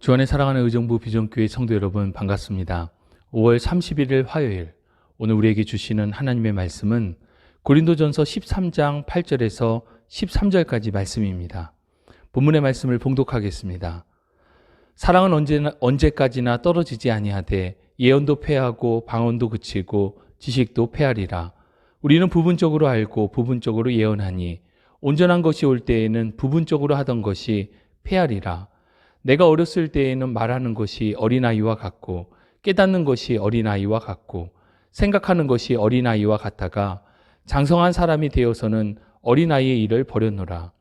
주안의 사랑하는 의정부 비전교회 성도 여러분 반갑습니다. 5월 31일 화요일 오늘 우리에게 주시는 하나님의 말씀은 고린도전서 13장 8절에서 13절까지 말씀입니다. 본문의 말씀을 봉독하겠습니다. 사랑은 언제나, 언제까지나 떨어지지 아니하되 예언도 패하고 방언도 그치고 지식도 패하리라. 우리는 부분적으로 알고 부분적으로 예언하니 온전한 것이 올 때에는 부분적으로 하던 것이 패하리라. 내가 어렸을 때에는 말하는 것이 어린아이와 같고 깨닫는 것이 어린아이와 같고 생각하는 것이 어린아이와 같다가 장성한 사람이 되어서는 어린아이의 일을 버렸노라.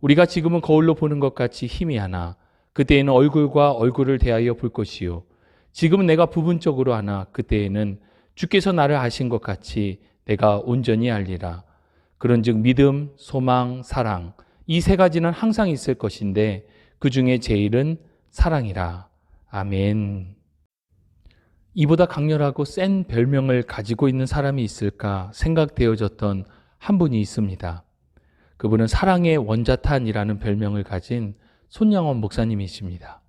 우리가 지금은 거울로 보는 것 같이 희미하나 그때에는 얼굴과 얼굴을 대하여 볼 것이요. 지금은 내가 부분적으로 하나 그때에는 주께서 나를 아신 것 같이 내가 온전히 알리라. 그런즉 믿음, 소망, 사랑 이 세 가지는 항상 있을 것인데 그 중에 제일은 사랑이라. 아멘. 이보다 강렬하고 센 별명을 가지고 있는 사람이 있을까 생각되어졌던 한 분이 있습니다. 그분은 사랑의 원자탄이라는 별명을 가진 손양원 목사님이십니다.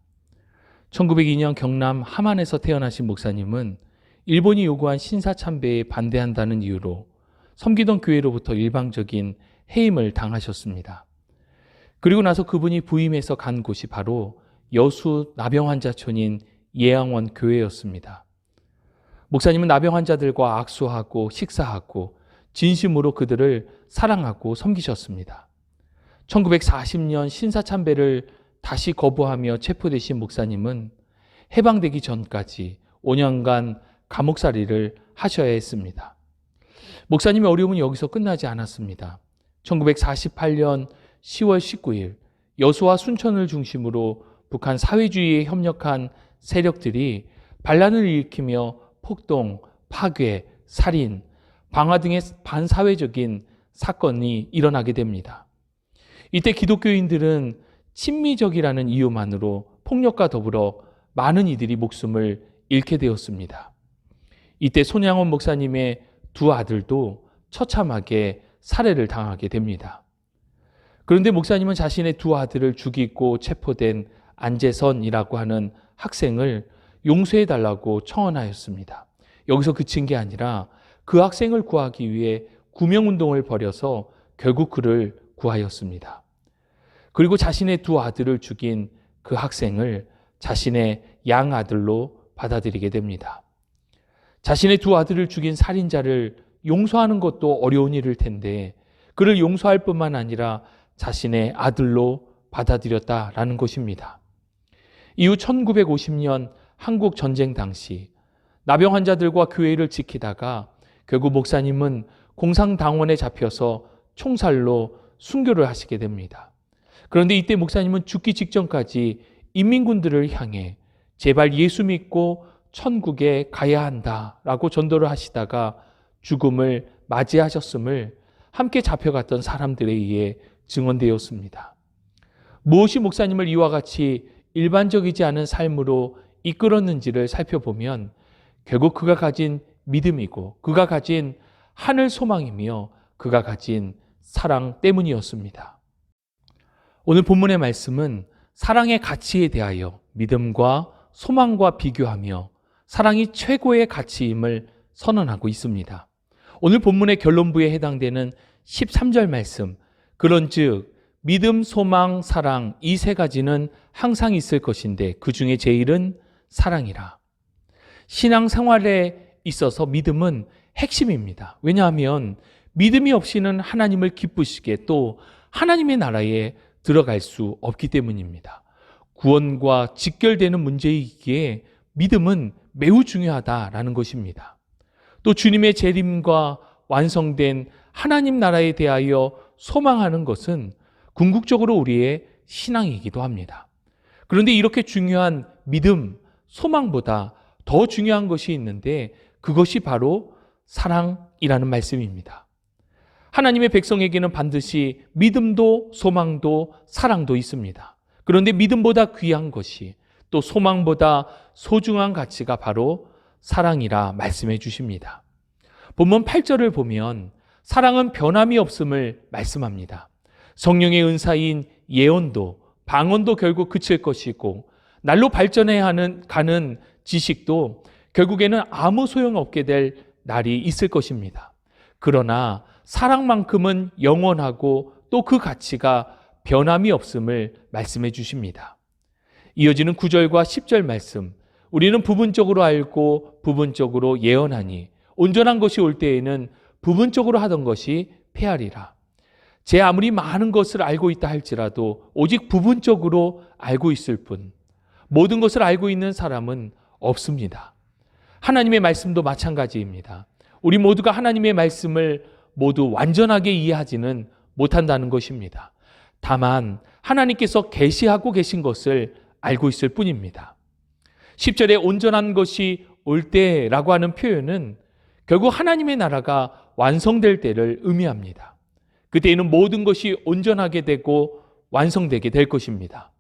1902년 경남 함안에서 태어나신 목사님은 일본이 요구한 신사 참배에 반대한다는 이유로 섬기던 교회로부터 일방적인 해임을 당하셨습니다. 그리고 나서 그분이 부임해서 간 곳이 바로 여수 나병 환자촌인 예양원 교회였습니다. 목사님은 나병 환자들과 악수하고 식사하고 진심으로 그들을 사랑하고 섬기셨습니다. 1940년 신사참배를 다시 거부하며 체포되신 목사님은 해방되기 전까지 5년간 감옥살이를 하셔야 했습니다. 목사님의 어려움은 여기서 끝나지 않았습니다. 1948년 10월 19일 여수와 순천을 중심으로 북한 사회주의에 협력한 세력들이 반란을 일으키며 폭동, 파괴, 살인, 방화 등의 반사회적인 사건이 일어나게 됩니다. 이때 기독교인들은 친미적이라는 이유만으로 폭력과 더불어 많은 이들이 목숨을 잃게 되었습니다. 이때 손양원 목사님의 두 아들도 처참하게 살해를 당하게 됩니다. 그런데 목사님은 자신의 두 아들을 죽이고 체포된 안재선이라고 하는 학생을 용서해 달라고 청원하였습니다. 여기서 그친 게 아니라 그 학생을 구하기 위해 구명운동을 벌여서 결국 그를 구하였습니다. 그리고 자신의 두 아들을 죽인 그 학생을 자신의 양 아들로 받아들이게 됩니다. 자신의 두 아들을 죽인 살인자를 용서하는 것도 어려운 일일 텐데 그를 용서할 뿐만 아니라 자신의 아들로 받아들였다라는 것입니다. 이후 1950년 한국 전쟁 당시 나병 환자들과 교회를 지키다가 결국 목사님은 공상당원에 잡혀서 총살로 순교를 하시게 됩니다. 그런데 이때 목사님은 죽기 직전까지 인민군들을 향해 제발 예수 믿고 천국에 가야 한다라고 전도를 하시다가 죽음을 맞이하셨음을 함께 잡혀갔던 사람들에 의해 증언되었습니다. 무엇이 목사님을 이와 같이 일반적이지 않은 삶으로 이끌었는지를 살펴보면 결국 그가 가진 믿음이고 그가 가진 하늘 소망이며 그가 가진 사랑 때문이었습니다. 오늘 본문의 말씀은 사랑의 가치에 대하여 믿음과 소망과 비교하며 사랑이 최고의 가치임을 선언하고 있습니다. 오늘 본문의 결론부에 해당되는 13절 말씀, 그런즉 믿음, 소망, 사랑 이 세 가지는 항상 있을 것인데 그 중에 제일은 사랑이라. 신앙 생활에 있어서 믿음은 핵심입니다. 왜냐하면 믿음이 없이는 하나님을 기쁘시게 또 하나님의 나라에 들어갈 수 없기 때문입니다. 구원과 직결되는 문제이기에 믿음은 매우 중요하다라는 것입니다. 또 주님의 재림과 완성된 하나님 나라에 대하여 소망하는 것은 궁극적으로 우리의 신앙이기도 합니다. 그런데 이렇게 중요한 믿음, 소망보다 더 중요한 것이 있는데 그것이 바로 사랑이라는 말씀입니다. 하나님의 백성에게는 반드시 믿음도 소망도 사랑도 있습니다. 그런데 믿음보다 귀한 것이 또 소망보다 소중한 가치가 바로 사랑이라 말씀해 주십니다. 본문 8절을 보면 사랑은 변함이 없음을 말씀합니다. 성령의 은사인 예언도 방언도 결국 그칠 것이고 날로 발전해야 하는 가는 지식도 결국에는 아무 소용 없게 될 날이 있을 것입니다. 그러나 사랑만큼은 영원하고 또 그 가치가 변함이 없음을 말씀해 주십니다. 이어지는 9절과 10절 말씀. 우리는 부분적으로 알고 부분적으로 예언하니 온전한 것이 올 때에는 부분적으로 하던 것이 폐하리라. 제 아무리 많은 것을 알고 있다 할지라도 오직 부분적으로 알고 있을 뿐 모든 것을 알고 있는 사람은 없습니다. 하나님의 말씀도 마찬가지입니다. 우리 모두가 하나님의 말씀을 모두 완전하게 이해하지는 못한다는 것입니다. 다만 하나님께서 계시하고 계신 것을 알고 있을 뿐입니다. 10절에 온전한 것이 올 때라고 하는 표현은 결국 하나님의 나라가 완성될 때를 의미합니다. 그때에는 모든 것이 온전하게 되고 완성되게 될 것입니다.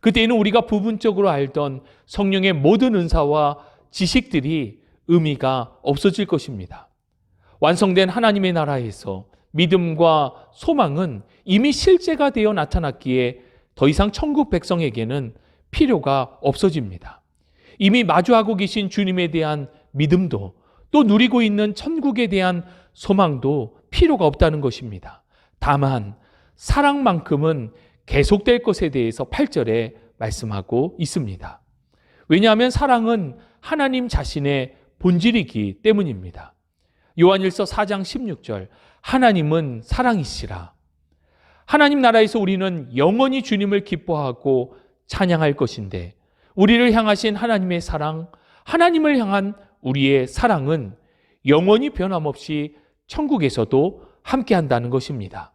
그때에는 우리가 부분적으로 알던 성령의 모든 은사와 지식들이 의미가 없어질 것입니다. 완성된 하나님의 나라에서 믿음과 소망은 이미 실제가 되어 나타났기에 더 이상 천국 백성에게는 필요가 없어집니다. 이미 마주하고 계신 주님에 대한 믿음도 또 누리고 있는 천국에 대한 소망도 필요가 없다는 것입니다. 다만 사랑만큼은 계속될 것에 대해서 8절에 말씀하고 있습니다. 왜냐하면 사랑은 하나님 자신의 본질이기 때문입니다. 요한일서 4장 16절 하나님은 사랑이시라. 하나님 나라에서 우리는 영원히 주님을 기뻐하고 찬양할 것인데 우리를 향하신 하나님의 사랑, 하나님을 향한 우리의 사랑은 영원히 변함없이 천국에서도 함께 한다는 것입니다.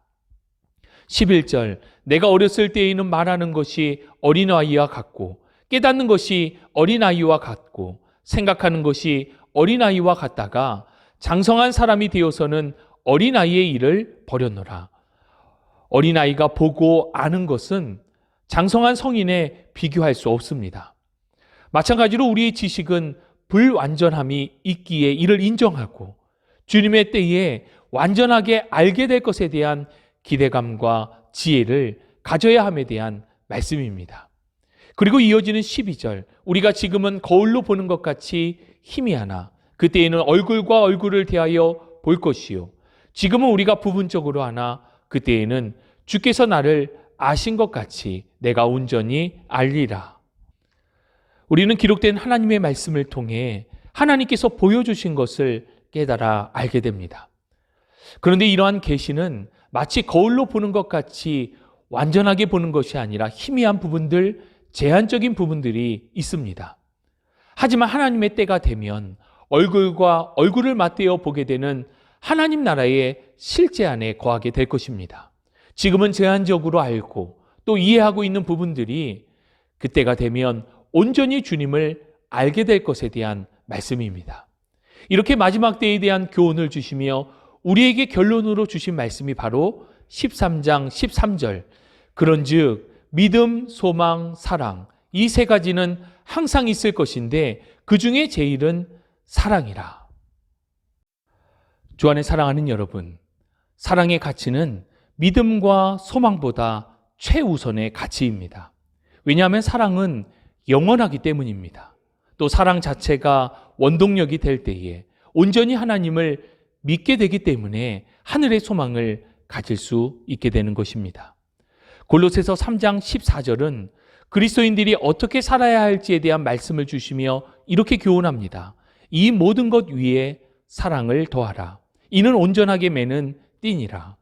11절 내가 어렸을 때에는 말하는 것이 어린아이와 같고 깨닫는 것이 어린아이와 같고 생각하는 것이 어린아이와 같다가 장성한 사람이 되어서는 어린아이의 일을 버렸노라. 어린아이가 보고 아는 것은 장성한 성인에 비교할 수 없습니다. 마찬가지로 우리의 지식은 불완전함이 있기에 이를 인정하고 주님의 때에 완전하게 알게 될 것에 대한 기대감과 지혜를 가져야 함에 대한 말씀입니다. 그리고 이어지는 12절. 우리가 지금은 거울로 보는 것 같이 희미하나 그때에는 얼굴과 얼굴을 대하여 볼 것이요. 지금은 우리가 부분적으로 하나 그때에는 주께서 나를 아신 것 같이 내가 온전히 알리라. 우리는 기록된 하나님의 말씀을 통해 하나님께서 보여주신 것을 깨달아 알게 됩니다. 그런데 이러한 계시는 마치 거울로 보는 것 같이 완전하게 보는 것이 아니라 희미한 부분들, 제한적인 부분들이 있습니다. 하지만 하나님의 때가 되면 얼굴과 얼굴을 맞대어 보게 되는 하나님 나라의 실제 안에 거하게 될 것입니다. 지금은 제한적으로 알고 또 이해하고 있는 부분들이 그때가 되면 온전히 주님을 알게 될 것에 대한 말씀입니다. 이렇게 마지막 때에 대한 교훈을 주시며 우리에게 결론으로 주신 말씀이 바로 13장 13절. 그런즉 믿음, 소망, 사랑 이 세 가지는 항상 있을 것인데 그 중에 제일은 사랑이라. 주 안에 사랑하는 여러분, 사랑의 가치는 믿음과 소망보다 최우선의 가치입니다. 왜냐하면 사랑은 영원하기 때문입니다. 또 사랑 자체가 원동력이 될 때에 온전히 하나님을 믿게 되기 때문에 하늘의 소망을 가질 수 있게 되는 것입니다. 골로새서 3장 14절은 그리스도인들이 어떻게 살아야 할지에 대한 말씀을 주시며 이렇게 교훈합니다. 이 모든 것 위에 사랑을 더하라. 이는 온전하게 매는 띠니라.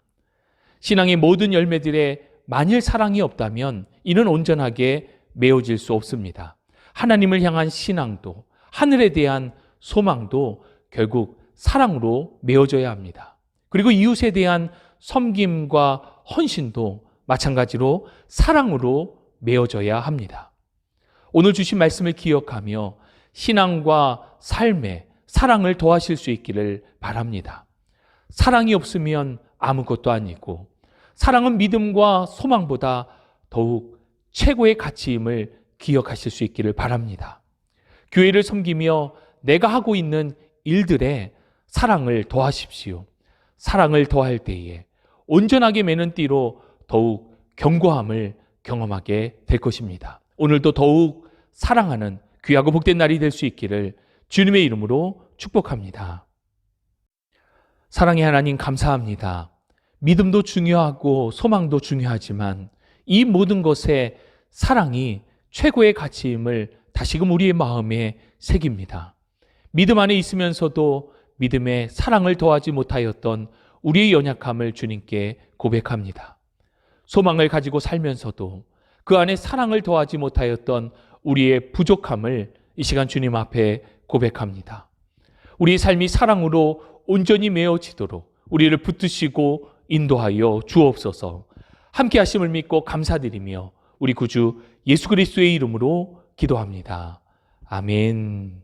신앙의 모든 열매들에 만일 사랑이 없다면 이는 온전하게 메어질 수 없습니다. 하나님을 향한 신앙도 하늘에 대한 소망도 결국 사랑으로 메어져야 합니다. 그리고 이웃에 대한 섬김과 헌신도 마찬가지로 사랑으로 메어져야 합니다. 오늘 주신 말씀을 기억하며 신앙과 삶에 사랑을 더하실 수 있기를 바랍니다. 사랑이 없으면 아무것도 아니고 사랑은 믿음과 소망보다 더욱 최고의 가치임을 기억하실 수 있기를 바랍니다. 교회를 섬기며 내가 하고 있는 일들에 사랑을 더하십시오. 사랑을 더할 때에 온전하게 매는 띠로 더욱 견고함을 경험하게 될 것입니다. 오늘도 더욱 사랑하는 귀하고 복된 날이 될 수 있기를 주님의 이름으로 축복합니다. 사랑의 하나님 감사합니다. 믿음도 중요하고 소망도 중요하지만 이 모든 것에 사랑이 최고의 가치임을 다시금 우리의 마음에 새깁니다. 믿음 안에 있으면서도 믿음의 사랑을 더하지 못하였던 우리의 연약함을 주님께 고백합니다. 소망을 가지고 살면서도 그 안에 사랑을 더하지 못하였던 우리의 부족함을 이 시간 주님 앞에 고백합니다. 우리의 삶이 사랑으로 온전히 메어지도록 우리를 붙드시고 인도하여 주옵소서. 함께 하심을 믿고 감사드리며 우리 구주 예수 그리스도의 이름으로 기도합니다. 아멘.